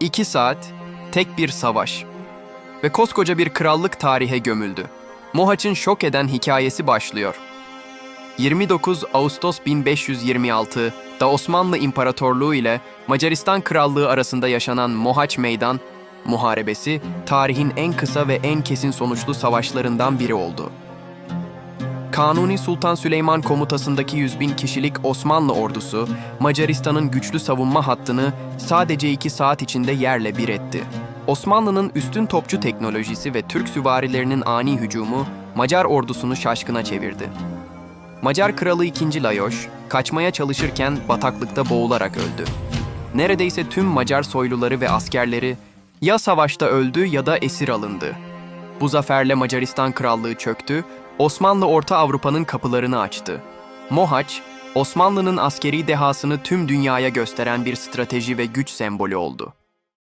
İki saat, tek bir savaş. Ve koskoca bir krallık tarihe gömüldü. Mohaç'ın şok eden hikayesi başlıyor. 29 Ağustos 1526'da Osmanlı İmparatorluğu ile Macaristan Krallığı arasında yaşanan Mohaç Meydan Muharebesi, tarihin en kısa ve en kesin sonuçlu savaşlarından biri oldu. Kanuni Sultan Süleyman komutasındaki 100 bin kişilik Osmanlı ordusu, Macaristan'ın güçlü savunma hattını sadece iki saat içinde yerle bir etti. Osmanlı'nın üstün topçu teknolojisi ve Türk süvarilerinin ani hücumu Macar ordusunu şaşkına çevirdi. Macar kralı 2. Lajos, kaçmaya çalışırken bataklıkta boğularak öldü. Neredeyse tüm Macar soyluları ve askerleri ya savaşta öldü ya da esir alındı. Bu zaferle Macaristan Krallığı çöktü, Osmanlı Orta Avrupa'nın kapılarını açtı. Mohaç, Osmanlı'nın askeri dehasını tüm dünyaya gösteren bir strateji ve güç sembolü oldu.